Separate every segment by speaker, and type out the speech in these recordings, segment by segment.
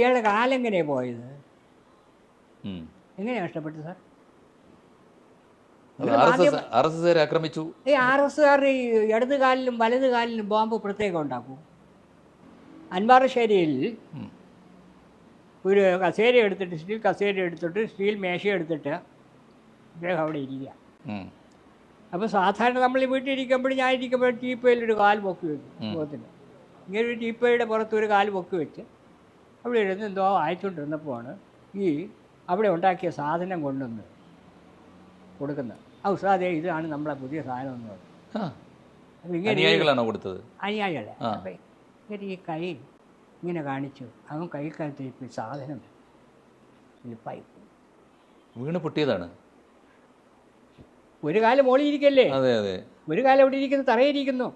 Speaker 1: ഇയാളുടെ കാലെങ്ങനെയാണ് പോയത്. എങ്ങനെയാണ് നഷ്ടപ്പെട്ടത് sir?
Speaker 2: R S S R S എസ്സുകാരെ ആക്രമിച്ചു.
Speaker 1: ഈ ആർ എസ് കാരുടെ ഈ ഇടത് കാലിലും വലത് കാലിലും ബോംബ് പ്രത്യേകം ഉണ്ടാക്കും. അൻവാറശ്ശേരിയിൽ
Speaker 2: ഉം.
Speaker 1: ഒരു കസേര എടുത്തിട്ട് സ്റ്റീൽ കസേര എടുത്തിട്ട് സ്റ്റീൽ മേശ എടുത്തിട്ട് അദ്ദേഹം അവിടെ ഇരിക്കുക. അപ്പോൾ സാധാരണ നമ്മൾ വീട്ടിൽ ഇരിക്കുമ്പോൾ ഞാൻ ഇരിക്കുമ്പോൾ ടീപ്പയിൽ ഒരു കാൽ പൊക്കി വെക്കും മുഖത്തിന്. ഇങ്ങനെ ഒരു ടീപ്പയുടെ പുറത്ത് ഒരു കാൽ പൊക്കി വെച്ച് അവിടെ ഇരുന്ന് എന്തോ വായിച്ചുകൊണ്ടിരുന്നപ്പോഴാണ് ഈ അവിടെ ഉണ്ടാക്കിയ സാധനം കൊണ്ടുവന്ന് കൊടുക്കുന്നത്. ആ ഉസ്താദേ ഇതാണ് നമ്മളെ പുതിയ സാധനം എന്ന് പറഞ്ഞു. ഇങ്ങനെ
Speaker 2: കൊടുത്തത്?
Speaker 1: അനുയായികളെ. അപ്പം ഇങ്ങനെ ഈ കൈ ഇങ്ങനെ കാണിച്ചു. അവൻ കൈക്കകത്ത് ഇപ്പം സാധനം സ്ലിപ്പായി
Speaker 2: വീണ് പൊട്ടിയതാണ്.
Speaker 1: ഒരു കാലം മോളിയിരിക്കല്ലേ
Speaker 2: അതെ അതെ.
Speaker 1: ഒരു കാലം അവിടെ ഇരിക്കുന്നു തറയിരിക്കുന്നു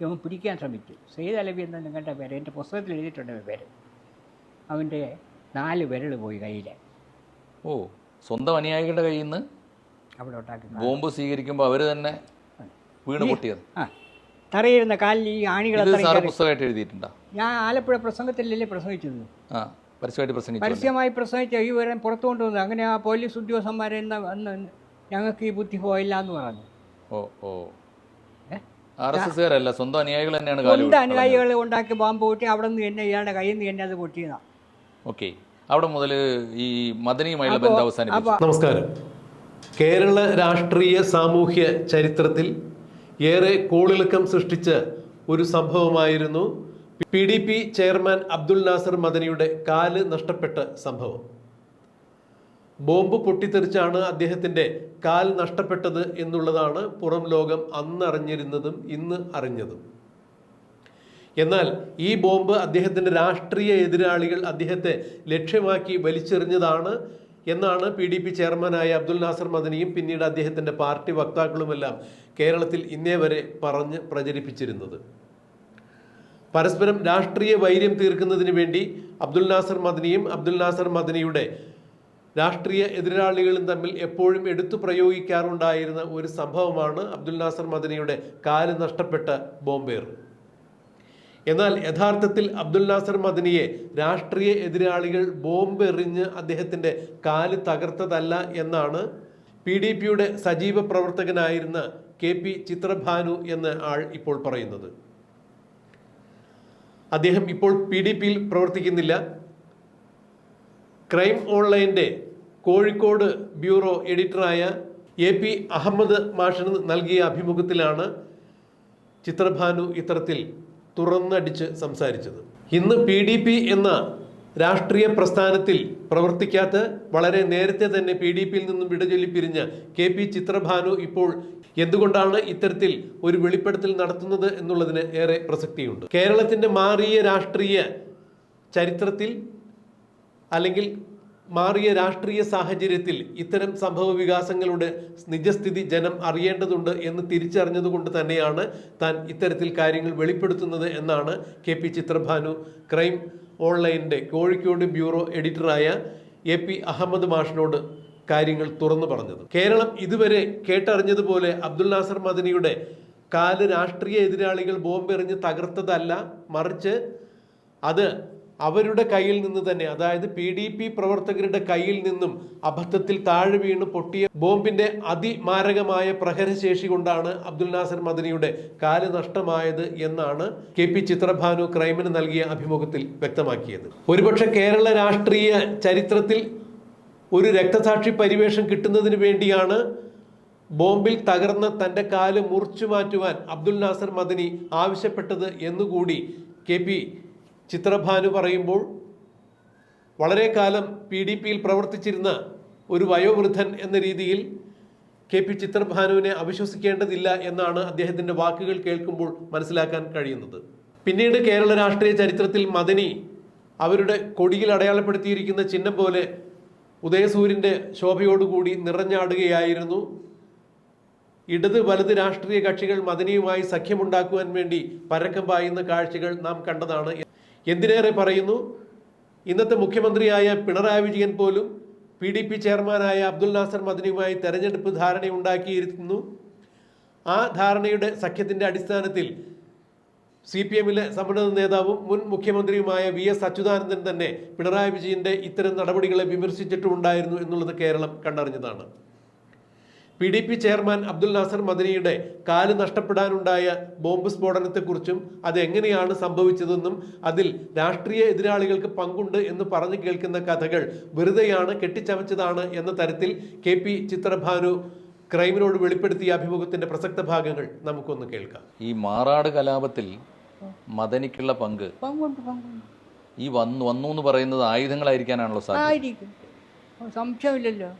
Speaker 1: ഇവൻ പിടിക്കാൻ ശ്രമിച്ചു. സെയ്ദ് അലവി എന്ന നിങ്ങളുടെ പേര് എന്റെ പുസ്തകത്തിൽ എഴുതിയിട്ടുണ്ട് പേര്. അവന്റെ നാല് വിരൽ പോയി കയ്യിൽ
Speaker 2: ഓ സ്വന്തം അനുയായികളുടെ കയ്യിൽ നിന്ന്
Speaker 1: അവിടെ ഉണ്ടാക്കി
Speaker 2: ബോംബ് സ്വീകരിക്കുമ്പോൾ അവർ തന്നെ വീണ് പൊട്ടിയത്?
Speaker 1: ആ തറയിരുന്ന കാലിൽ ഈ.
Speaker 2: പുസ്തകമായിട്ട് എഴുതിയിട്ടുണ്ടോ?
Speaker 1: ഞാൻ ആലപ്പുഴ പ്രസംഗത്തിലല്ലേ പ്രസംഗിച്ചത്?
Speaker 2: ആ പരസ്യമായിട്ട് പ്രസംഗിച്ചു
Speaker 1: പരസ്യമായി പ്രസംഗിച്ച ഈ വിവരം പുറത്തു കൊണ്ടുവന്നു അങ്ങനെ ആ പോലീസ് ഉദ്യോഗസ്ഥന്മാരെ ഞങ്ങൾക്ക് ഈ ബുദ്ധി പോയില്ല എന്ന് പറഞ്ഞു.
Speaker 2: ഓ ഓ? ആർ എസ് എസ്സുകാരല്ല സ്വന്തം അനുയായികൾ തന്നെയാണ്
Speaker 1: സ്വന്തം അനുയായികൾ ഉണ്ടാക്കി ബോംബ് പൊട്ടി അവിടെ നിന്ന് തന്നെ ഇയാളുടെ കയ്യിൽ നിന്ന് തന്നെ അത് പൊട്ടിയതാണ്
Speaker 2: ഓക്കെ. അവിടെ മുതൽ ഈ മദനിയുമായുള്ള ബന്ധം അവസാനിപ്പിച്ചു.
Speaker 3: നമസ്കാരം. കേരള രാഷ്ട്രീയ സാമൂഹ്യ ചരിത്രത്തിൽ ഏറെ കോളിളക്കം സൃഷ്ടിച്ച ഒരു സംഭവമായിരുന്നു P D P chairman Abdul Nasser മദനിയുടെ കാൽ നഷ്ടപ്പെട്ട സംഭവം. ബോംബ് പൊട്ടിത്തെറിച്ചാണ് അദ്ദേഹത്തിന്റെ കാൽ നഷ്ടപ്പെട്ടത് എന്നുള്ളതാണ് പുറം ലോകം അന്നറിഞ്ഞിരുന്നതും ഇന്ന് അറിഞ്ഞതും. എന്നാൽ ഈ ബോംബ് അദ്ദേഹത്തിന്റെ രാഷ്ട്രീയ എതിരാളികൾ അദ്ദേഹത്തെ ലക്ഷ്യമാക്കി വലിച്ചെറിഞ്ഞതാണ് എന്നാണ് പി ഡി പി ചെയർമാനായ അബ്ദുൽ നാസർ മദനിയും പിന്നീട് അദ്ദേഹത്തിന്റെ പാർട്ടി വക്താക്കളുമെല്ലാം കേരളത്തിൽ ഇന്നേ വരെ പറഞ്ഞ് പ്രചരിപ്പിച്ചിരുന്നത്. പരസ്പരം രാഷ്ട്രീയ വൈര്യം തീർക്കുന്നതിന് വേണ്ടി അബ്ദുൽ നാസർ മദനിയും അബ്ദുൽ നാസർ മദനിയുടെ രാഷ്ട്രീയ എതിരാളികളും തമ്മിൽ എപ്പോഴും എടുത്തു പ്രയോഗിക്കാറുണ്ടായിരുന്ന ഒരു സംഭവമാണ് അബ്ദുൽ നാസർ മദനിയുടെ കാൽ നഷ്ടപ്പെട്ട ബോംബേർ. എന്നാൽ യഥാർത്ഥത്തിൽ അബ്ദുൽ നാസർ മദനിയെ രാഷ്ട്രീയ എതിരാളികൾ ബോംബ് എറിഞ്ഞ് അദ്ദേഹത്തിന്റെ കാൽ തകർത്തതല്ല എന്നാണ് പി ഡി പിയുടെ സജീവ പ്രവർത്തകനായിരുന്ന കെ പി ചിത്രഭാനു എന്ന ആൾ ഇപ്പോൾ പറയുന്നത്. അദ്ദേഹം ഇപ്പോൾ പി ഡി പിയിൽ പ്രവർത്തിക്കുന്നില്ല. ക്രൈം ഓൺലൈന്റെ കോഴിക്കോട് ബ്യൂറോ എഡിറ്ററായ എ പി അഹമ്മദ് മാഷിന് നൽകിയ അഭിമുഖത്തിലാണ് ചിത്രഭാനു ഇത്തരത്തിൽ തുറന്നടിച്ച് സംസാരിച്ചത്. ഇന്ന് പി ഡി പി എന്ന രാഷ്ട്രീയ പ്രസ്ഥാനത്തിൽ പ്രവർത്തിക്കാത്ത വളരെ നേരത്തെ തന്നെ പി ഡി പിയിൽ നിന്നും വിടചൊല്ലി പിരിഞ്ഞ കെ പി ചിത്രഭാനു ഇപ്പോൾ എന്തുകൊണ്ടാണ് ഇത്തരത്തിൽ ഒരു വെളിപ്പെടുത്തൽ നടത്തുന്നത് എന്നുള്ളതിന് ഏറെ പ്രസക്തിയുണ്ട്. കേരളത്തിന്റെ മാറിയ രാഷ്ട്രീയ ചരിത്രത്തിൽ അല്ലെങ്കിൽ മാറിയ രാഷ്ട്രീയ സാഹചര്യത്തിൽ ഇത്തരം സംഭവ വികാസങ്ങളുടെ നിജസ്ഥിതി ജനം അറിയേണ്ടതുണ്ട് എന്ന് തിരിച്ചറിഞ്ഞതുകൊണ്ട് തന്നെയാണ് താൻ ഇത്തരത്തിൽ കാര്യങ്ങൾ വെളിപ്പെടുത്തുന്നത് എന്നാണ് കെ പി ചിത്രഭാനു ക്രൈം ഓൺലൈനിന്റെ കോഴിക്കോട് ബ്യൂറോ എഡിറ്ററായ എ പി അഹമ്മദ് മാഷിനോട് കാര്യങ്ങൾ തുറന്നു പറഞ്ഞത്. കേരളം ഇതുവരെ കേട്ടറിഞ്ഞതുപോലെ അബ്ദുൽ നാസർ മദനിയുടെ കാൽ രാഷ്ട്രീയ എതിരാളികൾ ബോംബെറിഞ്ഞ് തകർത്തതല്ല മറിച്ച് അത് അവരുടെ കയ്യിൽ നിന്ന് തന്നെ അതായത് പി ഡി പി പ്രവർത്തകരുടെ കയ്യിൽ നിന്നും അബദ്ധത്തിൽ താഴെ വീണ് പൊട്ടിയ ബോംബിന്റെ അതിമാരകമായ പ്രഹരശേഷി കൊണ്ടാണ് അബ്ദുൽ നാസർ മദനിയുടെ കാൽ നഷ്ടമായത് എന്നാണ് കെ പി ചിത്രഭാനു ക്രൈമിന് നൽകിയ അഭിമുഖത്തിൽ വ്യക്തമാക്കിയത്. ഒരുപക്ഷെ കേരള രാഷ്ട്രീയ ചരിത്രത്തിൽ ഒരു രക്തസാക്ഷി പരിവേഷം കിട്ടുന്നതിന് വേണ്ടിയാണ് ബോംബിൽ തകർന്ന തന്റെ കാൽ മുറിച്ചു മാറ്റുവാൻ അബ്ദുൽ നാസർ മദനി ആവശ്യപ്പെട്ടത് എന്നുകൂടി കെ പി ചിത്രഭാനു പറയുമ്പോൾ വളരെ കാലം പി ഡി പിയിൽ പ്രവർത്തിച്ചിരുന്ന ഒരു വയോവൃദ്ധൻ എന്ന രീതിയിൽ കെ പി ചിത്രഭാനുവിനെ അവിശ്വസിക്കേണ്ടതില്ല എന്നാണ് അദ്ദേഹത്തിന്റെ വാക്കുകൾ കേൾക്കുമ്പോൾ മനസ്സിലാക്കാൻ കഴിയുന്നത്. പിന്നീട് കേരള രാഷ്ട്രീയ ചരിത്രത്തിൽ മദനി അവരുടെ കൊടിയിൽ അടയാളപ്പെടുത്തിയിരിക്കുന്ന ചിഹ്നം പോലെ ഉദയസൂര്യന്റെ ശോഭയോടുകൂടി നിറഞ്ഞാടുകയായിരുന്നു. ഇടത് വലത് രാഷ്ട്രീയ കക്ഷികൾ മദനിയുമായി സഖ്യമുണ്ടാക്കുവാൻ വേണ്ടി പരക്കം പായുന്ന കാഴ്ചകൾ നാം കണ്ടതാണ്. എന്തിനേറെ പറയുന്നു? ഇന്നത്തെ മുഖ്യമന്ത്രിയായ പിണറായി വിജയൻ പോലും പി ഡി പി ചെയർമാനായ അബ്ദുൽ നാസർ മദനിയുമായി തെരഞ്ഞെടുപ്പ് ധാരണയുണ്ടാക്കിയിരുന്നു ആ ധാരണയുടെ സഖ്യത്തിന്റെ അടിസ്ഥാനത്തിൽ സി പി എമ്മിലെ സമ്മേളന നേതാവും മുൻ മുഖ്യമന്ത്രിയുമായ വി എസ് അച്യുതാനന്ദൻ തന്നെ പിണറായി വിജയന്റെ ഇത്തരം നടപടികളെ വിമർശിച്ചിട്ടുമുണ്ടായിരുന്നു എന്നുള്ളത് Keralam കണ്ടറിഞ്ഞതാണ്. P D P chairman Abdul Nasser മദനിയുടെ കാൽ നഷ്ടപ്പെടാനുണ്ടായ ബോംബ് സ്ഫോടനത്തെക്കുറിച്ചും അത് എങ്ങനെയാണ് സംഭവിച്ചതെന്നും അതിൽ രാഷ്ട്രീയ എതിരാളികൾക്ക് പങ്കുണ്ട് എന്ന് പറഞ്ഞു കേൾക്കുന്ന കഥകൾ വെറുതെയാണ് കെട്ടിച്ചമച്ചതാണ് എന്ന തരത്തിൽ കെ പി ചിത്രഭാനു ക്രൈമിനോട് വെളിപ്പെടുത്തിയ അഭിമുഖത്തിന്റെ പ്രസക്ത ഭാഗങ്ങൾ നമുക്കൊന്ന് കേൾക്കാം.
Speaker 2: ഈ മാറാട് കലാപത്തിൽ മദനിക്കുള്ള പങ്ക്
Speaker 1: പങ്കുണ്ട് പങ്കുണ്ട്.
Speaker 2: ഈ വന്നു വന്നു എന്ന് പറയുന്നത് ആയുധങ്ങളായിരിക്കാനാണല്ലോ സാധ്യത?
Speaker 1: ആയിരിക്കും. സംശയമില്ലല്ലോ.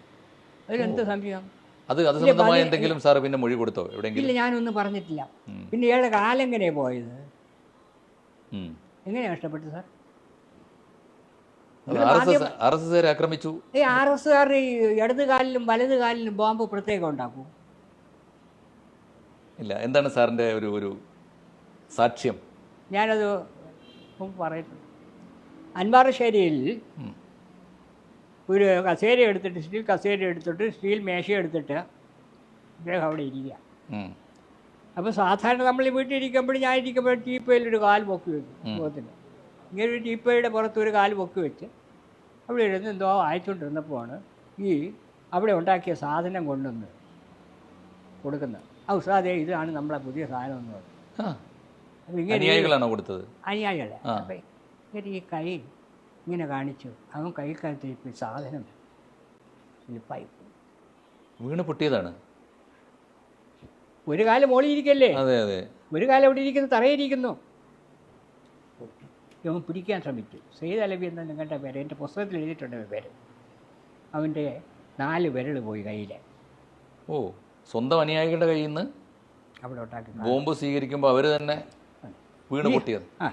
Speaker 1: അതിലെന്ത് സംശയം?
Speaker 2: അത് അത് സംബന്ധമായ എന്തെങ്കിലും സാർ പിന്നെ മൊഴി കൊടുത്തോ എവിടെയെങ്കിലും?
Speaker 1: ഇല്ല ഞാനൊന്നും പറഞ്ഞിട്ടില്ല. പിന്നെ ഇയാളുടെ കാലെങ്ങനെ പോയത്?
Speaker 2: എങ്ങനെയാ
Speaker 1: എങ്ങനെയാണ് നഷ്ടപ്പെട്ടത് sir?
Speaker 2: R S S S S ആക്രമിച്ചു.
Speaker 1: ഈ ആർ എസ്സുകാരുടെ ഈ ഇടത് കാലിലും വലത് കാലിലും ബോംബ് പ്രത്യേകം ഉണ്ടാക്കും.
Speaker 2: ഇല്ല എന്താണ് സാറിന്റെ ഒരു ഒരു സാക്ഷ്യം?
Speaker 1: ഞാനത് പറയട്ടെ. അൻവാറശ്ശേരിയിൽ
Speaker 2: ഉം.
Speaker 1: ഒരു കസേര എടുത്തിട്ട് സ്റ്റീൽ കസേര എടുത്തിട്ട് സ്റ്റീൽ മേശ എടുത്തിട്ട് അദ്ദേഹം അവിടെ ഇരിക്കുക. അപ്പോൾ സാധാരണ നമ്മൾ വീട്ടിൽ ഇരിക്കുമ്പോൾ ഞാൻ ഇരിക്കുമ്പോൾ ടീപ്പയിൽ ഒരു കാൽ പൊക്കി വെക്കും മുഖത്തിന്. ഇങ്ങനെ ഒരു ടീപ്പയുടെ പുറത്ത് ഒരു കാൽ പൊക്കി വെച്ച് അവിടെ ഇരുന്ന് എന്തോ വായിച്ചുകൊണ്ടിരുന്നപ്പോഴാണ് ഈ അവിടെ ഉണ്ടാക്കിയ സാധനം കൊണ്ടുവന്ന് കൊടുക്കുന്നത്. ആ ഉസാദേ ഇതാണ് നമ്മളെ പുതിയ സാധനം എന്ന് പറഞ്ഞു. അപ്പം ഇങ്ങനെ
Speaker 2: അനുയായികളാണ് കൊടുത്തത്?
Speaker 1: അനുയായികളെ. അപ്പം ഇങ്ങനെ ഈ കൈ ഇങ്ങനെ കാണിച്ചു. അവൻ കൈക്കകത്ത് ഇപ്പോൾ സാധനം. സ്ലിപ്പായി
Speaker 2: വീണ് പൊട്ടിയതാണ്.
Speaker 1: ഒരു കാലം മോളിൽ ഇരിക്കല്ലേ
Speaker 2: അതെ അതെ.
Speaker 1: ഒരു കാലം അവിടെ ഇരിക്കുന്നു തറയിരിക്കുന്നു ഇവൻ പിടിക്കാൻ ശ്രമിച്ചു. സെയ്ദ് അലബി എന്ന നിങ്ങളുടെ പേര് എന്റെ പുസ്തകത്തിൽ എഴുതിയിട്ടുണ്ട് പേര്. അവന്റെ നാല് വിരൽ പോയി കയ്യിൽ
Speaker 2: ഓ സ്വന്തം അനുയായികളുടെ കയ്യിൽ നിന്ന്
Speaker 1: അവിടെ ഉണ്ടാക്കി
Speaker 2: ബോംബ് സ്വീകരിക്കുമ്പോൾ അവർ തന്നെ വീണ് പൊട്ടിയത്.
Speaker 1: ആ.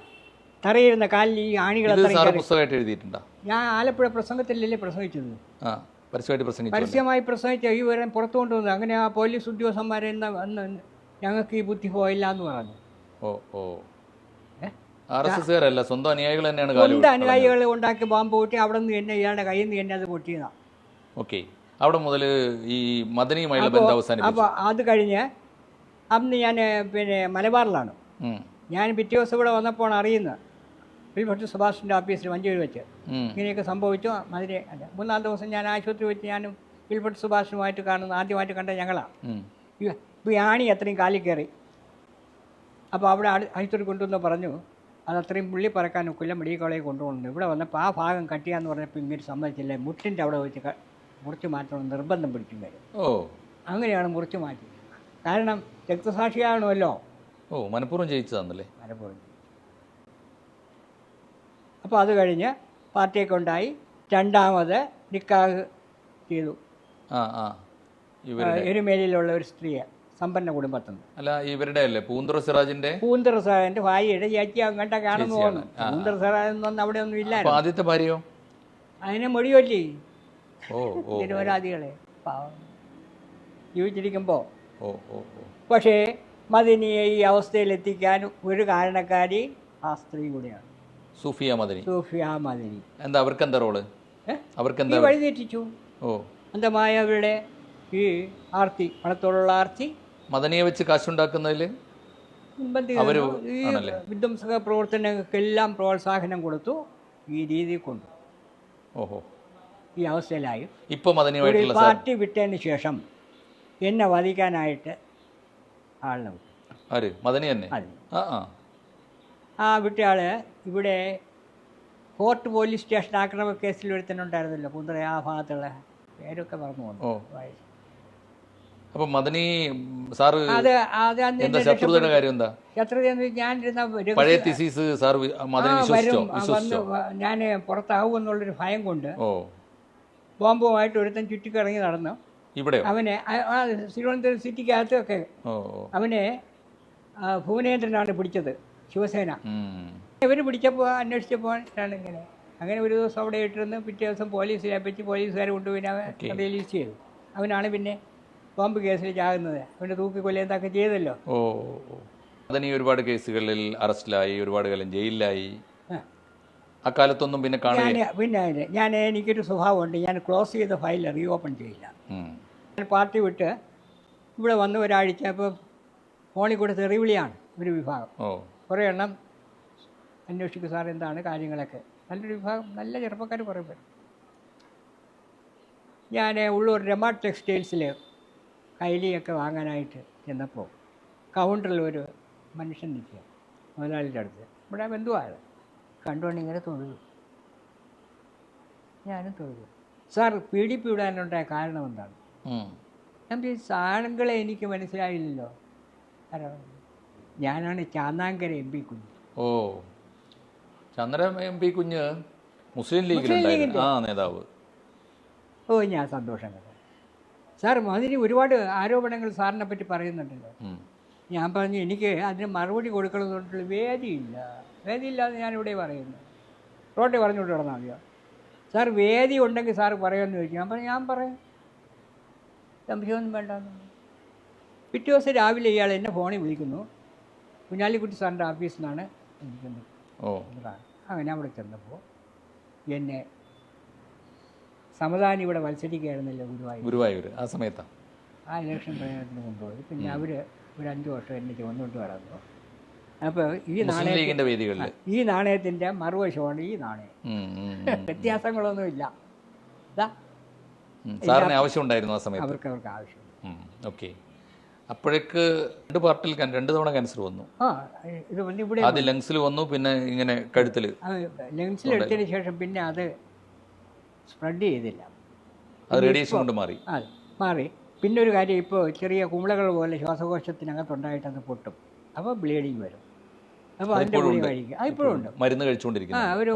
Speaker 1: തറയിരുന്ന കാലിൽ ഈ
Speaker 2: ആണികളെ
Speaker 1: അത്രയും
Speaker 2: പുസ്തകമായിട്ട് എഴുതിയിട്ടുണ്ടോ?
Speaker 1: ഞാൻ ആലപ്പുഴ പ്രസംഗത്തിലല്ലേ പ്രസംഗിച്ചത്?
Speaker 2: ആ പരസ്യമായിട്ട് പ്രസംഗിച്ചു
Speaker 1: പരസ്യമായി പ്രസംഗിച്ച ഈ വിവരം പുറത്തു കൊണ്ടുവന്നത്. അങ്ങനെ ആ പോലീസ് ഉദ്യോഗസ്ഥന്മാരെ അന്ന് ഞങ്ങൾക്ക് ഈ ബുദ്ധി പോയില്ല എന്ന് പറഞ്ഞു.
Speaker 2: ഓ ഓ. സ്വന്തം അനുയായികൾ തന്നെയാണ്
Speaker 1: സ്വന്തം അനുയായികൾ ഉണ്ടാക്കി ബോംബ് പൊട്ടി അവിടെ നിന്ന് തന്നെ ഇയാളുടെ കയ്യിൽ നിന്ന് തന്നെ അത് പൊട്ടിയതാണ്
Speaker 2: ഓക്കെ. അവിടെ മുതൽ ഈ മദനിയുമായുള്ള ബന്ധം അവസാനിപ്പിച്ചു.
Speaker 1: അപ്പോൾ അത് കഴിഞ്ഞ് അന്ന് ഞാൻ പിന്നെ മലബാറിലാണ്. ഞാൻ പിറ്റേ ദിവസം ഇവിടെ വന്നപ്പോൾ അറിയുന്നത്. വിൽഭട്ട് സുഭാഷിന്റെ ഓഫീസിൽ മഞ്ചേരി വെച്ച്. ഇങ്ങനെയൊക്കെ സംഭവിച്ചു. അതിന് അല്ല മൂന്നാം ദിവസം ഞാൻ ആശുപത്രി വെച്ച് ഞാനും വിൽഭട്ട് സുഭാഷുമായിട്ട് കാണുന്ന ആദ്യമായിട്ട് കണ്ട ഞങ്ങളാണ്. ഇപ്പോൾ ആണി അത്രയും കാലിൽ കയറി. അപ്പോൾ അവിടെ ആശുപത്രി കൊണ്ടുവന്ന് പറഞ്ഞു അത് അത്രയും പുള്ളി പറക്കാൻ ഒക്കില്ല മെഡിക്കൽ കോളേജ് കൊണ്ടുപോകുന്നു ഇവിടെ വന്നപ്പോൾ ആ ഭാഗം കട്ടിയാന്ന് പറഞ്ഞപ്പോൾ ഇങ്ങനെ സമ്മതിച്ചില്ല. മുട്ടിന്റെ അവിടെ വെച്ച് മുറിച്ച് മാറ്റണം നിർബന്ധം പിടിക്കും വരും
Speaker 2: ഓ.
Speaker 1: അങ്ങനെയാണ് മുറിച്ച് മാറ്റി കാരണം രക്തസാക്ഷിയാണല്ലോ.
Speaker 2: ഓ മനഃപൂർവം ജയിച്ചതാണല്ലേ
Speaker 1: പലപ്പോഴും അപ്പോൾ അത് കഴിഞ്ഞ് പാർട്ടിയൊക്കെ ഉണ്ടായി. രണ്ടാമത് നിക്കാഹ് ചെയ്തു.
Speaker 2: ആ
Speaker 1: എരുമേലിയിലുള്ള ഒരു സ്ത്രീയെ സമ്പന്ന കുടുംബത്തിൽ നിന്ന്
Speaker 2: അല്ല ഇവരുടെ അല്ലേ? പൂന്തുറ സിറാജിന്റെ?
Speaker 1: പൂന്തറ സിറാജിന്റെ ഭാര്യയുടെ ചേച്ചി അങ്ങോട്ടാ കാണുന്നു തോന്നുന്നു.
Speaker 2: പൂന്തറ സിറാജ്
Speaker 1: പൂന്തർ അവിടെ ഒന്നും ഇല്ല
Speaker 2: ആദ്യത്തെ ഭാര്യയോ?
Speaker 1: അതിനെ മൊഴിയൊല്ലി. ജീവിച്ചിരിക്കുമ്പോൾ
Speaker 2: ഓ ഓ.
Speaker 1: പക്ഷേ മദിനിയെ ഈ അവസ്ഥയിലെത്തിക്കാൻ ഒരു കാരണക്കാരി ആ സ്ത്രീ കൂടിയാണ്.
Speaker 2: സൂഫിയ മദനി.
Speaker 1: സൂഫിയ മദനി.
Speaker 2: എന്താ അവർക്ക് എന്താ
Speaker 1: റോൾ?
Speaker 2: അവർക്ക്
Speaker 1: ഈ
Speaker 2: വഴി
Speaker 1: തെറ്റിച്ചു.
Speaker 2: ഓ.
Speaker 1: അന്തമായ അവരുടെ ഈ ആർത്തി പണത്തോടുള്ള ആർത്തി.
Speaker 2: മദനിയെ വെച്ച് കാശുണ്ടാക്കുന്നതിൽ
Speaker 1: നിന്നു. ഈ? വിധ്വംസക പ്രവർത്തനങ്ങൾക്കെല്ലാം പ്രോത്സാഹനം കൊടുത്തു ഈ രീതി കൊണ്ടു.
Speaker 2: ഓഹോ.
Speaker 1: ഈ അവസ്ഥയിലായി.
Speaker 2: ഇപ്പൊ
Speaker 1: ഒരു
Speaker 2: മദനിയുമായിട്ടുള്ള
Speaker 1: പാർട്ടി വിട്ടതിന് ശേഷം എന്നെ വധിക്കാനായിട്ട് ആളിനെ വിട്ടു.
Speaker 2: ആര്? മദനി തന്നെ?
Speaker 1: അതെ.
Speaker 2: ആ ആ.
Speaker 1: ആ വിട്ടയാൾ ഇവിടെ ഫോർട്ട് പോലീസ് സ്റ്റേഷൻ ആക്രമ കേസിൽ ഒരുത്തനുണ്ടായിരുന്നല്ലോ കുന്തറ ആ ഭാഗത്തുള്ള പേരൊക്കെ പറഞ്ഞു
Speaker 2: ഓ.
Speaker 1: വന്നു
Speaker 2: അപ്പൊ മദനി സാറ്
Speaker 1: അത് അത് അന്ന്
Speaker 2: എന്താ
Speaker 1: എന്നെ
Speaker 2: ശത്രുതയുടെ കാര്യം എന്താ?
Speaker 1: ശത്രുത ഞാൻ ഞാനിരുന്ന രഹസ്യ-
Speaker 2: പഴയ തിസീസ് സാർ വി- മദനി
Speaker 1: ആ,
Speaker 2: വിശ്വസിച്ചോ?
Speaker 1: വരും ആ, വന്ന്
Speaker 2: വിശ്വസിച്ചോ
Speaker 1: ഞാൻ പുറത്താവുമെന്നുള്ളൊരു ഭയം കൊണ്ട്
Speaker 2: ഓ.
Speaker 1: ബോംബുമായിട്ട് ഒരുത്തൻ ചുറ്റിക്കിറങ്ങി നടന്നു.
Speaker 2: ഇവിടെയോ?
Speaker 1: അവനെ ആ- ആ തിരുവനന്തപുരം സിറ്റിക്കകത്തൊക്കെ
Speaker 2: ഓ ഓ.
Speaker 1: അവനെ ആ, ഭുവനേന്ദ്രനാണ് പിടിച്ചത്. ശിവസേന. ഇവർ പിടിച്ചപ്പോൾ അന്വേഷിച്ചപ്പോൾ ഇങ്ങനെ. അങ്ങനെ ഒരു ദിവസം അവിടെ ഇട്ടിരുന്ന് പിറ്റേ ദിവസം പോലീസിൽ പറ്റി പോലീസുകാരെ കൊണ്ടുപോയി അവൻ റിലീസ് ചെയ്തു. അവനാണ് പിന്നെ ബോംബ് കേസിൽ ചാകുന്നത്. അവന്റെ തൂക്കി എന്തൊക്കെ ചെയ്തല്ലോ.
Speaker 2: ഓ. മദനി ഒരുപാട് കേസുകളിൽ അറസ്റ്റിലായി ഒരുപാട് കാലം ജയിലിലായി.
Speaker 1: ആ.
Speaker 2: അക്കാലത്തൊന്നും പിന്നെ കാണാൻ
Speaker 1: ഞാൻ പിന്നെ അതിന് ഞാൻ എനിക്കൊരു സ്വഭാവമുണ്ട്. ഞാൻ ക്ലോസ് ചെയ്ത ഫയൽ റീഓപ്പൺ ചെയ്യില്ല. ഞാൻ പാർട്ടി വിട്ട് ഇവിടെ വന്ന് ഒരാഴ്ച അപ്പോൾ ഫോണിൽ കൂടെ തെറിവിളിയാണ് ഒരു വിഭാഗം.
Speaker 2: ഓ.
Speaker 1: കുറേ എണ്ണം അന്വേഷിക്കും സാർ എന്താണ് കാര്യങ്ങളൊക്കെ. നല്ലൊരു വിഭാഗം നല്ല ചെറുപ്പക്കാർ കുറേ പേര്. ഞാൻ ഉള്ളൂർ രമ ടെക്സ്റ്റൈൽസിൽ കൈലിയൊക്കെ വാങ്ങാനായിട്ട് ചെന്നപ്പോൾ കൗണ്ടറിൽ ഒരു മനുഷ്യൻ നിൽക്കുക മുതലാളിയുടെ അടുത്ത്. ഇവിടെ ബന്ധുവാണ്. കണ്ടുകൊണ്ട് ഇങ്ങനെ തൊഴുതു. ഞാനും തൊഴുതു. സാർ പീഡിപ്പിടാനുണ്ടായ കാരണം എന്താണ്. ഞാൻ ആണുങ്ങളെ എനിക്ക് മനസ്സിലായില്ലല്ലോ. ആരാ? ഞാനാണ് ചാന്നാങ്കര എം പി കുഞ്ഞ്.
Speaker 2: ഓ ചന്ദ്ര എം പി കുഞ്ഞ് മുസ്ലിം ലീഗിലുണ്ടായിരുന്നു. ആ നേതാവ്.
Speaker 1: ഓ ഞാൻ സന്തോഷം സാർ അതിന് ഒരുപാട് ആരോപണങ്ങൾ സാറിനെ പറ്റി പറയുന്നുണ്ടല്ലോ. ഞാൻ പറഞ്ഞു എനിക്ക് അതിന് മറുപടി കൊടുക്കണമെന്നുള്ള വേദിയില്ല. വേദിയില്ലാന്ന് ഞാനിവിടെ പറയുന്നു. റോട്ടിൽ പറഞ്ഞുകൊണ്ട് കിടന്നാൽ മതിയോ? സാർ വേദി ഉണ്ടെങ്കിൽ സാർ പറയുമെന്ന് ചോദിച്ചു ഞാൻ പറഞ്ഞു ഞാൻ പറയാം. സംശയമൊന്നും വേണ്ടെന്ന് പിറ്റേ ദിവസം രാവിലെ ഇയാൾ എന്നെ ഫോണിൽ വിളിക്കുന്നു. കുഞ്ഞാലിക്കുട്ടി സാറിന്റെ ഓഫീസിൽ നിന്നാണ് വിളിക്കുന്നത്
Speaker 2: ഓ.
Speaker 1: അങ്ങനെ അവിടെ ചെന്നപ്പോൾ എന്നെ സമദാനി ഇവിടെ മത്സരിക്കുകയായിരുന്നല്ലോ ഗുരുവായൂർ
Speaker 2: ഗുരുവായൂർ ആ സമയത്താണ്
Speaker 1: ആ ഇലക്ഷൻ പ്രചാരണത്തിന് കൊണ്ടുപോയി പിന്നെ അവർ ഒരു അഞ്ച് വർഷം എന്നെ ചുമന്നുകൊണ്ട് കടന്നു അപ്പോൾ ഈ
Speaker 2: നാണയത്തിന്റെ വേദികളിൽ
Speaker 1: ഈ നാണയത്തിന്റെ മറുവശമാണ് ഈ നാണയം. വ്യത്യാസങ്ങളൊന്നുമില്ല
Speaker 2: സാറിന് ആവശ്യം ഉണ്ടായിരുന്നു ആ സമയത്ത്?
Speaker 1: അവർക്ക് അവർക്ക് ആവശ്യം
Speaker 2: ഓക്കെ. അപ്പോഴേക്ക് രണ്ട് പാർട്ടിൽ രണ്ട് തവണ ക്യാൻസർ വന്നു.
Speaker 1: ആ ഇത് വന്ന് ഇവിടെ
Speaker 2: ആദ്യം ലങ്സിൽ വന്നു പിന്നെ ഇങ്ങനെ കഴുത്തിൽ
Speaker 1: ലെൻസിലെടുത്തതിന് ശേഷം പിന്നെ അത് സ്പ്രെഡ് ചെയ്തില്ല.
Speaker 2: അത് റേഡിയേഷൻ കൊണ്ട് മാറി.
Speaker 1: അതെ മാറി. പിന്നെ ഒരു കാര്യം ഇപ്പോൾ ചെറിയ കുമിളകൾ പോലെ ശ്വാസകോശത്തിനകത്തുണ്ടായിട്ട് അത് പൊട്ടും. അപ്പോൾ ബ്ലീഡിങ് വരും. അപ്പോൾ അതിന്റെ ഗുളി കഴിക്കും. അത് ഇപ്പോഴും ഉണ്ട്.
Speaker 2: മരുന്ന്
Speaker 1: ആ
Speaker 2: കഴിച്ചുകൊണ്ടിരിക്കുന്നു
Speaker 1: ഒരു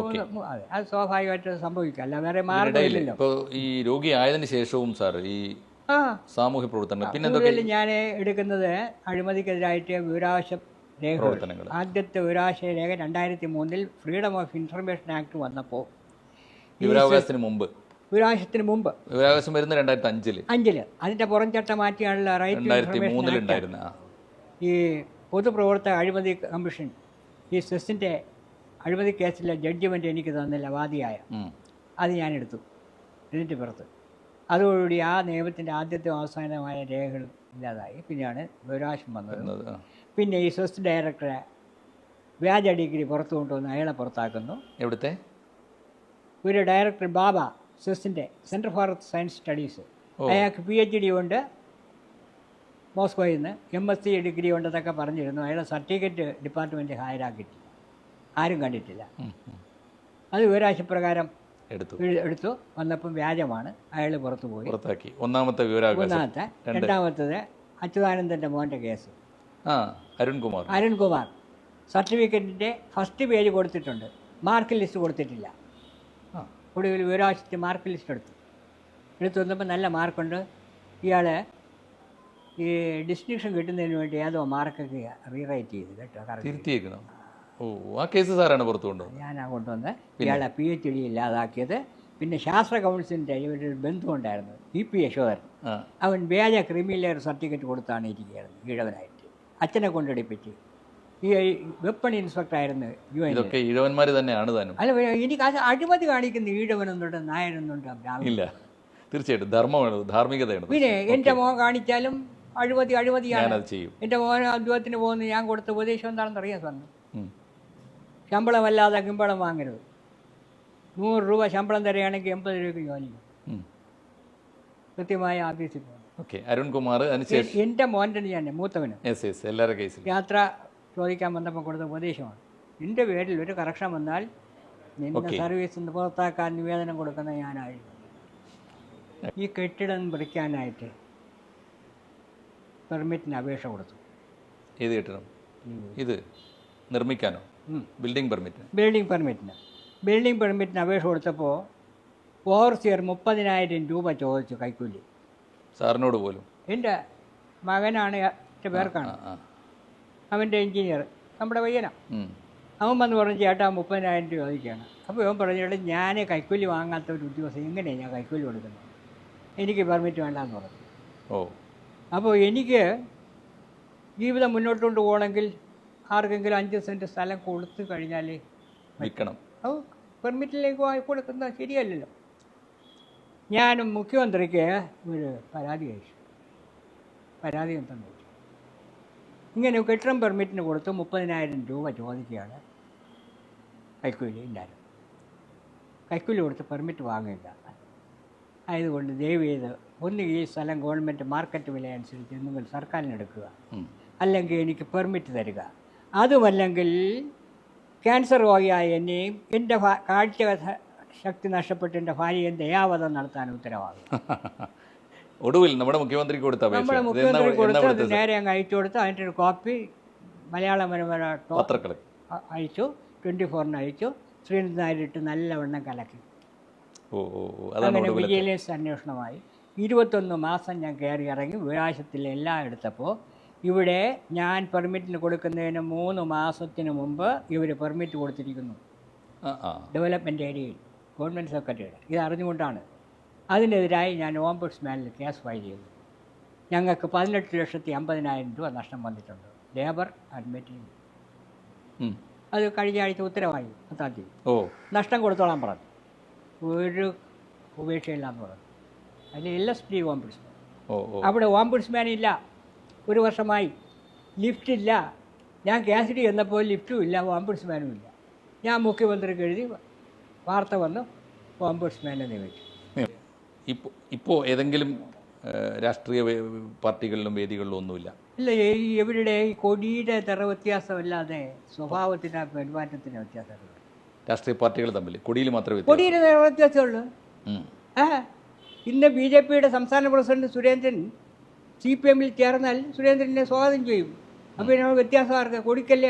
Speaker 1: അതെ അത് സ്വാഭാവികമായിട്ട് സംഭവിക്കാം. അല്ല വേറെ
Speaker 2: ഇടയിൽ
Speaker 1: മാർഗമില്ലല്ലോ
Speaker 2: ഇപ്പോൾ ഈ രോഗി ആയതിനു ശേഷവും സാർ ഈ
Speaker 1: ആ
Speaker 2: സാമൂഹ്യ പ്രവർത്തനങ്ങൾ. പിന്നെ എന്തൊക്കെ
Speaker 1: ഞാൻ എടുക്കുന്നത് അഴിമതിക്കെതിരായിട്ട് വിവരാവകാശ രേഖകൾ.
Speaker 2: പ്രവർത്തനങ്ങൾ.
Speaker 1: ആദ്യത്തെ വിവരാവകാശ രേഖ രണ്ടായിരത്തി മൂന്നിൽ ഫ്രീഡം ഓഫ് ഇൻഫർമേഷൻ ആക്ട് വന്നപ്പോൾ
Speaker 2: വിവരാവകാശത്തിന് മുമ്പ്.
Speaker 1: വിവരാവകാശത്തിന് മുമ്പ്.
Speaker 2: വിവരാവകാശം വരുന്ന രണ്ടായിരത്തി അഞ്ചിൽ.
Speaker 1: അഞ്ചിൽ അതിന്റെ പുറം ചട്ടം മാറ്റിയാണല്ലോ റൈറ്റ് ഈ പൊതുപ്രവർത്തക അഴിമതി കമ്മീഷൻ ഈ സെസിന്റെ അഴിമതി കേസിലെ ജഡ്ജ്മെന്റ് എനിക്ക് തന്നില്ല വാദിയായ. അത് ഞാൻ എടുത്തു ഇതിന്റെ പുറത്ത്. അതോടുകൂടി ആ നിയമത്തിന്റെ ആദ്യത്തെ അവസാനമായ രേഖകൾ ഇല്ലാതായി. പിന്നെയാണ് വിവരാശം വന്നത്. പിന്നെ ഈ സ്വസ് ഡയറക്ടറെ വ്യാജ ഡിഗ്രി പുറത്തു കൊണ്ടുവന്ന് അയാളെ പുറത്താക്കുന്നു.
Speaker 2: എവിടുത്തെ?
Speaker 1: ഒരു ഡയറക്ടർ ബാബ സെസ്സിന്റെ സെന്റർ ഫോർ സയൻസ് സ്റ്റഡീസ്. അയാൾക്ക് പി എച്ച് ഡി ഉണ്ട്. മോസ്കോയിൽ നിന്ന് എം എസ് സി ഡിഗ്രി ഉണ്ടെന്നൊക്കെ പറഞ്ഞിരുന്നു. അയാളെ സർട്ടിഫിക്കറ്റ് ഡിപ്പാർട്ട്മെന്റ് ഹാജരാക്കിയിട്ടില്ല ആരും കണ്ടിട്ടില്ല. അത് വിവരാശപ്രകാരം
Speaker 2: എടുത്തു.
Speaker 1: എടുത്തു. വന്നപ്പം വ്യാജമാണ്. അയാൾ പുറത്തു പോയി.
Speaker 2: പുറത്താക്കി. ഒന്നാമത്തെ വിവരാവകാശം.
Speaker 1: ഒന്നാമത്തെ രണ്ടാമത്തത് അച്യുതാനന്ദന്റെ മോന്റെ കേസ്.
Speaker 2: ആ അരുൺകുമാർ.
Speaker 1: അരുൺകുമാർ. സർട്ടിഫിക്കറ്റിന്റെ ഫസ്റ്റ് പേജ് കൊടുത്തിട്ടുണ്ട്. മാർക്ക് ലിസ്റ്റ് കൊടുത്തിട്ടില്ല. ഒടുവിൽ വിവരാശിച്ച് മാർക്ക് ലിസ്റ്റ് എടുത്തു. എടുത്തു വന്നപ്പോൾ നല്ല മാർക്കുണ്ട് ഇയാൾ ഈ ഡിസ്റ്റിങ്ഷൻ കിട്ടുന്നതിന് വേണ്ടി ഏതോ മാർക്കൊക്കെ റീറൈറ്റ് ചെയ്തു കേട്ടോ.
Speaker 2: തിരുത്തിയേക്കണം ഓ ആ കേസ് സാറാണ് പുറത്തു കൊണ്ടുവന്നത്
Speaker 1: ഞാനാ കൊണ്ടുവന്ന് ഇയാളെ പി എച്ച് ഡി ഇല്ലാതാക്കിയത്. പിന്നെ ശാസ്ത്ര കൗൺസിലിന്റെ ഒരു ബന്ധുണ്ടായിരുന്നു ഇ പി യശോധരൻ. അവൻ വ്യാജ ഒരു സർട്ടിഫിക്കറ്റ് കൊടുത്താണ് ഇരിക്കുകയായിരുന്നു ഈഴവനായിട്ട്. അച്ഛനെ കൊണ്ടെടുപ്പിച്ച്. ഈ വെപ്പൺ ഇൻസ്പെക്ടറായിരുന്നു യു എൻ.
Speaker 2: ഇതൊക്കെ ഇഴവന്മാർ തന്നെയാണ് താനും.
Speaker 1: അല്ല എനിക്ക് അത് അഴിമതി കാണിക്കുന്ന ഈഴവനൊന്നുണ്ട് നായരൊന്നുണ്ട്
Speaker 2: ഇല്ല. തീർച്ചയായിട്ടും ധർമ്മമാണ് ധാർമ്മികതയാണ്.
Speaker 1: പിന്നെ എന്റെ മോൻ കാണിച്ചാലും അഴിമതി അഴിമതിയാണ്. എന്റെ മോൻ അദ്വൈതത്തിന് പോകുന്ന ഞാൻ കൊടുത്ത ഉപദേശം എന്താണെന്ന് അറിയാൻ
Speaker 2: ഉം.
Speaker 1: ശമ്പളമല്ലാതെ കിമ്പളം വാങ്ങരുത്. നൂറ് രൂപ ശമ്പളം തരികയാണെങ്കിൽ എൺപത് രൂപയ്ക്ക് ജോലി. കൃത്യമായ ആഫീസിൽ പോകും
Speaker 2: ഓക്കെ അരുൺകുമാർ അതിനുശേഷം
Speaker 1: എന്റെ മോന്റെ ഞാൻ മൂത്തവന്?
Speaker 2: യെസ് യെസ് എല്ലാവരുടെ കേസിലും.
Speaker 1: യാത്ര ചോദിക്കാൻ വന്നപ്പോൾ കൊടുത്ത ഉപദേശമാണ്. എന്റെ പേരിൽ ഒരു കറക്ഷൻ വന്നാൽ
Speaker 2: നിന്റെ
Speaker 1: സർവീസ് നിന്ന് പുറത്താക്കാൻ നിവേദനം കൊടുക്കുന്ന ഞാനായിരുന്നു. ഈ കെട്ടിടം വിളിക്കാനായിട്ട് പെർമിറ്റിന് അപേക്ഷ കൊടുത്തു.
Speaker 2: ഏത് ഇത് നിർമ്മിക്കാനോ. ബിൽഡിംഗ് പെർമിറ്റിന്.
Speaker 1: ബിൽഡിംഗ് പെർമിറ്റിന്. ബിൽഡിംഗ് പെർമിറ്റിന് അപേക്ഷ കൊടുത്തപ്പോൾ ഓവർസിയർ മുപ്പതിനായിരം രൂപ ചോദിച്ചു കൈക്കൂലി.
Speaker 2: സാറിനോട് പോലും?
Speaker 1: എന്റെ മകനാണ് എന്റെ പേർക്കാണ്. അവന്റെ എഞ്ചിനീയർ നമ്മുടെ പയ്യനാണ് അവൻ വന്ന് പറഞ്ഞു ചേട്ടാ മുപ്പതിനായിരം രൂപ ചോദിക്കുകയാണ്. അപ്പോൾ ഇവൻ പറഞ്ഞു ഞാൻ കൈക്കൂലി വാങ്ങാത്ത ഒരു ഉദ്യോഗസ്ഥൻ എങ്ങനെയാണ് ഞാൻ കൈക്കൂലി കൊടുക്കുന്നത്? എനിക്ക് പെർമിറ്റ് വേണ്ടെന്ന് പറഞ്ഞു.
Speaker 2: ഓ.
Speaker 1: അപ്പോൾ എനിക്ക് ജീവിതം മുന്നോട്ട് കൊണ്ടുപോകണമെങ്കിൽ ആർക്കെങ്കിലും അഞ്ച് സെന്റ് സ്ഥലം കൊടുത്തു കഴിഞ്ഞാൽ
Speaker 2: വിൽക്കണം.
Speaker 1: അത് പെർമിറ്റിലേക്ക് വാങ്ങി കൊടുക്കുന്നത് ശരിയല്ലല്ലോ. ഞാനും മുഖ്യമന്ത്രിക്ക് ഒരു പരാതി അയച്ചു. പരാതി എന്തെന്ന് വെച്ചു ഇങ്ങനെ കെട്ടിടം പെർമിറ്റിന് കൊടുത്ത് മുപ്പതിനായിരം രൂപ ചോദിക്കുകയാണ് കൈക്കൂലി ഉണ്ടായിരുന്നു. കൈക്കൂലി കൊടുത്ത് പെർമിറ്റ് വാങ്ങില്ല ആയതുകൊണ്ട് ദയവ് ചെയ്ത് ഒന്ന് ഈ സ്ഥലം ഗവൺമെന്റ് മാർക്കറ്റ് വില അനുസരിച്ച് നിങ്ങൾ
Speaker 2: സർക്കാരിനെടുക്കുക.
Speaker 1: അല്ലെങ്കിൽ എനിക്ക് പെർമിറ്റ് തരിക. അതുമല്ലെങ്കിൽ ക്യാൻസർ രോഗിയായ എന്നെയും എന്റെ കാഴ്ച ശക്തി നഷ്ടപ്പെട്ട് എന്റെ ഭാര്യയും ദയാവധം നടത്താൻ ഉത്തരവാകും
Speaker 2: ഒടുവിൽ നമ്മുടെ മുഖ്യമന്ത്രി കൊടുത്ത
Speaker 1: നമ്മുടെ മുഖ്യമന്ത്രി കൊടുത്ത്? നേരെ അങ്ങ് അയച്ചു കൊടുത്ത് അതിന്റെ ഒരു കോപ്പി മലയാള മനോരമ പത്രക്കൾ അയച്ചു. ട്വന്റി ഫോറിന് അയച്ചു. ശ്രീനിധി നായരിട്ട് നല്ലവണ്ണം കലക്കി. അങ്ങനെ വിജിലൻസ് അന്വേഷണമായി ഇരുപത്തൊന്ന് മാസം ഞാൻ കയറി ഇറങ്ങി വിരാശത്തിൽ എല്ലാം എടുത്തപ്പോൾ ഇവിടെ ഞാൻ പെർമിറ്റിന് കൊടുക്കുന്നതിന് മൂന്ന് മാസത്തിന് മുമ്പ് ഇവർ പെർമിറ്റ് കൊടുത്തിരിക്കുന്നു. ഡെവലപ്മെന്റ് ഏരിയയിൽ ഗവൺമെന്റ് സെക്രട്ടറിയുടെ ഇത് അറിഞ്ഞുകൊണ്ടാണ്. അതിനെതിരായി ഞാൻ ഓംബുഡ്സ്മാനിൽ കേസ് ഫയൽ ചെയ്തു. ഞങ്ങൾക്ക് പതിനെട്ട് ലക്ഷത്തി അമ്പതിനായിരം രൂപ നഷ്ടം വന്നിട്ടുണ്ട്. ലേബർ അഡ്മിറ്റ് ചെയ്തു. അത് കഴിഞ്ഞ ആഴ്ച ഉത്തരവായി. പത്താം തീയതി
Speaker 2: ഓ.
Speaker 1: നഷ്ടം കൊടുത്തോളാൻ പറഞ്ഞു. ഒരു ഉപേക്ഷയില്ലാന്ന് പറഞ്ഞു. അതിൽ എൽ എസ് ഡി ഓംബുഡ്സ്മാൻ അവിടെ ഓംബുഡ്സ്മാൻ ഇല്ല. ഒരു വർഷമായി ലിഫ്റ്റ് ഇല്ല. ഞാൻ ഡി ചെന്നപ്പോൾ ലിഫ്റ്റും ഇല്ല ഓംബുഡ്സ്മാനും ഇല്ല. ഞാൻ മുഖ്യമന്ത്രിക്ക് എഴുതി വാർത്ത വന്ന് ഓംബുഡ്സ്മാനെ നിയമിച്ചു.
Speaker 2: ഇപ്പോൾ ഇപ്പോൾ ഏതെങ്കിലും രാഷ്ട്രീയ പാർട്ടികളിലും വേദികളിലും ഒന്നുമില്ല?
Speaker 1: ഇല്ല ഇവരുടെ ഈ കൊടിയുടെ തറ വ്യത്യാസമല്ലാതെ സ്വഭാവത്തിന് പെരുമാറ്റത്തിന് വ്യത്യാസമുണ്ട്
Speaker 2: രാഷ്ട്രീയ പാർട്ടികൾ തമ്മിൽ കൊടിയിൽ മാത്രമേ
Speaker 1: കൊടിയിൽ വ്യത്യാസമുള്ളൂ. ഇന്ന് ബി ജെ പിയുടെ സംസ്ഥാന പ്രസിഡന്റ് സുരേന്ദ്രൻ സി പി എമ്മിൽ ചേർന്നാൽ സുരേന്ദ്രനെ സ്വാഗതം ചെയ്യും. അപ്പോൾ ഇതിനോട് വ്യത്യാസം ആർക്ക് കൊടിക്കല്ലേ